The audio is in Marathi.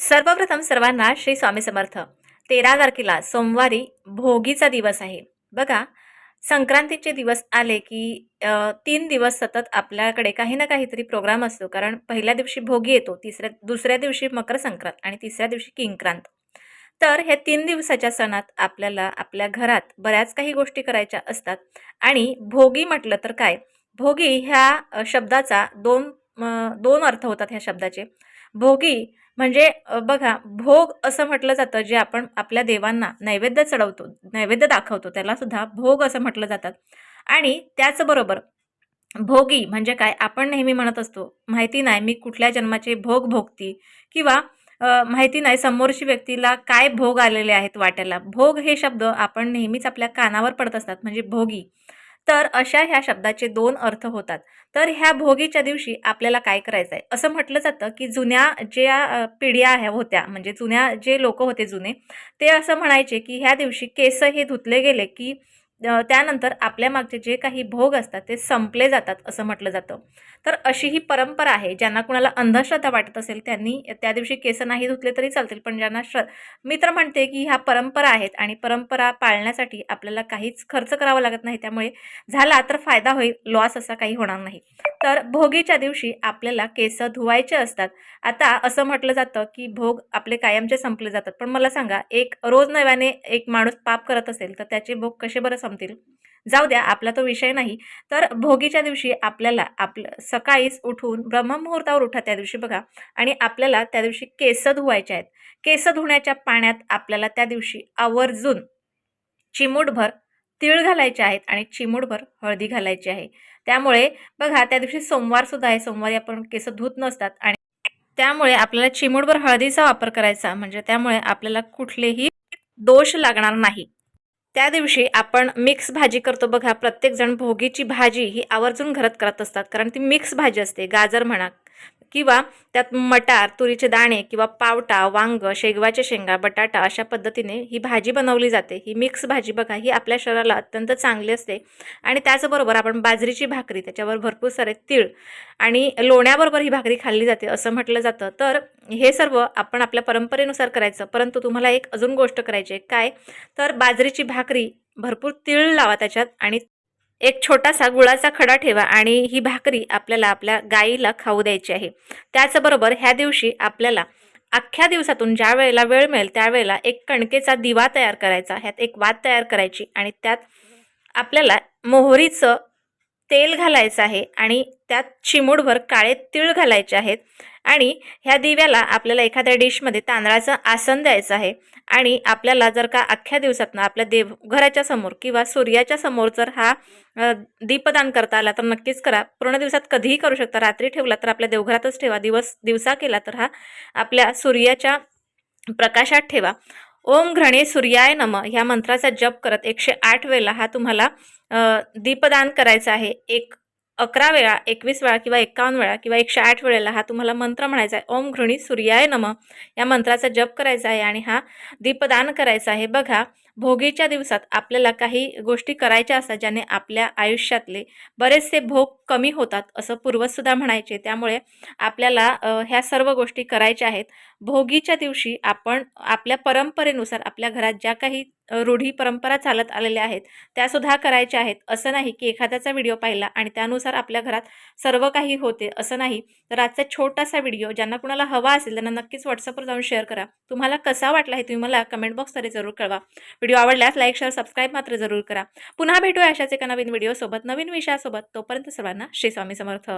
सर्वप्रथम सर्वांना श्री स्वामी समर्थ. तेरा तारखेला सोमवारी भोगीचा दिवस आहे. बघा संक्रांतीचे दिवस आले की तीन दिवस सतत आपल्याकडे काही ना काहीतरी प्रोग्राम असतो. कारण पहिल्या दिवशी भोगी येतो तिसऱ्या दुसऱ्या दिवशी मकर संक्रांत आणि तिसऱ्या दिवशी किंक्रांत तर हे तीन दिवसाच्या सणात आपल्याला आपल्या घरात बऱ्याच काही गोष्टी करायच्या असतात. आणि भोगी म्हटलं तर काय? भोगी ह्या शब्दाचा दोन दोन अर्थ होतात ह्या शब्दाचे. भोगी म्हणजे बघा भोग असं म्हटलं जातं जे आपण आपल्या देवांना नैवेद्य चढवतो नैवेद्य दाखवतो त्याला सुद्धा भोग असं म्हटलं जातात आणि त्याचबरोबर भोगी म्हणजे काय? आपण नेहमी म्हणत असतो माहिती नाही मी कुठल्या जन्माचे भोग भोगती. किंवा माहिती नाही समोरची व्यक्तीला काय भोग आलेले आहेत वाट्याला. भोग हे शब्द आपण नेहमीच आपल्या कानावर पडत असतात म्हणजे भोगी. तर अशा ह्या शब्दाचे दोन अर्थ होतात. तर ह्या भोगीच्या दिवशी आपल्याला काय करायचं आहे असं म्हटलं जातं की जुन्या ज्या पिढ्या ह्या होत्या म्हणजे जुन्या जे लोक होते जुने ते असं म्हणायचे की ह्या दिवशी केस हे धुतले गेले की त्यानंतर आपल्या मागचे जे काही भोग असतात ते संपले जातात असं म्हटलं जातं. तर अशी ही परंपरा आहे ज्यांना कुणाला अंधश्रद्धा वाटत असेल त्यांनी त्या दिवशी केस नाही धुतले तरी चालतील पण ज्यांना श्र मी तर म्हणते की ह्या परंपरा आहेत आणि परंपरा पाळण्यासाठी आपल्याला काहीच खर्च करावा लागत नाही त्यामुळे झाला तर फायदा होईल लॉस असा काही होणार नाही. तर भोगीच्या दिवशी आपल्याला केस धुवायचे असतात. आता असं म्हटलं जातं की भोग आपले कायमचे संपले जातात. पण मला सांगा एक रोज नव्याने एक माणूस पाप करत असेल तर त्याचे भोग कसे बरं संपतील जाऊ द्या आपला तो विषय नाही. तर भोगीच्या दिवशी आपल्याला आपलं सकाळीच उठून ब्रह्ममुहूर्तावर उठा त्या दिवशी बघा. आणि आपल्याला त्या दिवशी केस धुवायचे आहेत. केस धुण्याच्या पाण्यात आपल्याला त्या दिवशी आवर्जून चिमूटभर तीळ घालायचे आहेत आणि चिमूटभर हळदी घालायची आहे. त्यामुळे बघा त्या दिवशी सोमवार सुद्धा आहे. सोमवारी आपण केस धुत नसतात आणि त्यामुळे आपल्याला चिमूटभर हळदीचा वापर करायचा. म्हणजे त्यामुळे आपल्याला कुठलेही दोष लागणार नाही. त्या दिवशी आपण मिक्स भाजी करतो बघा प्रत्येकजण भोगीची भाजी ही आवर्जून घरात करत असतात. कारण ती मिक्स भाजी असते गाजर म्हणा किंवा त्यात मटार तुरीचे दाणे किंवा पावटा वांग शेगवाचे शेंगा बटाटा अशा पद्धतीने ही भाजी बनवली जाते. ही मिक्स भाजी बघा ही आपल्या शरीराला अत्यंत चांगली असते. आणि त्याचबरोबर आपण बाजरीची भाकरी त्याच्यावर भरपूर सारे तीळ आणि लोण्याबरोबर ही भाकरी खाल्ली जाते असं म्हटलं जातं. तर हे सर्व आपण आपल्या परंपरेनुसार करायचं. परंतु तुम्हाला एक अजून गोष्ट करायची आहे. काय? तर बाजरीची भाकरी भरपूर तीळ लावा त्याच्यात आणि एक छोटासा गुळाचा खडा ठेवा आणि ही भाकरी आपल्याला आपल्या गाईला खाऊ द्यायची आहे. त्याचबरोबर ह्या दिवशी आपल्याला अख्ख्या दिवसातून ज्या वेळेला वेळ मिळेल त्यावेळेला एक कणकेचा दिवा तयार करायचा. ह्यात एक वात तयार करायची आणि त्यात आपल्याला मोहरीचं तेल घालायचं आहे आणि त्यात चिमूडभर काळे तीळ घालायचे आहेत. आणि ह्या दिव्याला आपल्याला एखाद्या डिशमध्ये तांदळाचं आसन द्यायचं आहे. आणि आपल्याला जर का अख्ख्या दिवसातनं आपल्या देव घराच्या समोर किंवा सूर्याच्या समोर जर हा दीपदान करता आला तर नक्कीच करा. पूर्ण दिवसात कधीही करू शकता. रात्री ठेवला तर आपल्या देवघरातच ठेवा. दिवस दिवसा केला तर हा आपल्या सूर्याच्या प्रकाशात ठेवा. ओम घृणे सूर्याय नम ह्या मंत्राचा जप करत एकशे आठ वेळेला हा तुम्हाला दीपदान करायचा आहे. एक अकरा वेळा एकवीस वेळा किंवा एकावन्न वेळा किंवा एकशे आठ वेळेला हा तुम्हाला मंत्र म्हणायचा आहे. ओम घृणी सूर्याय नम. या मंत्राचा जप करायचा आहे आणि हा दीपदान करायचा आहे. बघा भोगीच्या दिवसात आपल्याला काही गोष्टी करायच्या असतात ज्याने आपल्या आयुष्यातले बरेचसे भोग कमी होतात असं पूर्वजसुद्धा म्हणायचे. त्यामुळे आपल्याला ह्या सर्व गोष्टी करायच्या आहेत. भोगीच्या दिवशी आपण आपल्या परंपरेनुसार आपल्या घरात ज्या काही रूढी परंपरा चालत आलेल्या आहेत त्यासुद्धा करायच्या आहेत. असं नाही की एखाद्याचा व्हिडिओ पाहिला आणि त्यानुसार आपल्या घरात सर्व काही होते असं नाही. तर आजचा छोटासा व्हिडिओ ज्यांना कुणाला हवा असेल त्यांना नक्कीच व्हॉट्सअपवर जाऊन शेअर करा. तुम्हाला कसा वाटला हे तुम्ही मला कमेंट बॉक्सद्वारे जरूर कळवा. व्हिडिओ आवडल्यास लाईक शेअर सबस्क्राईब मात्र जरूर करा. पुन्हा भेटूया अशाच एका नवीन व्हिडिओसोबत नवीन विषयासोबत. तोपर्यंत सर्वांना श्री स्वामी समर्थ.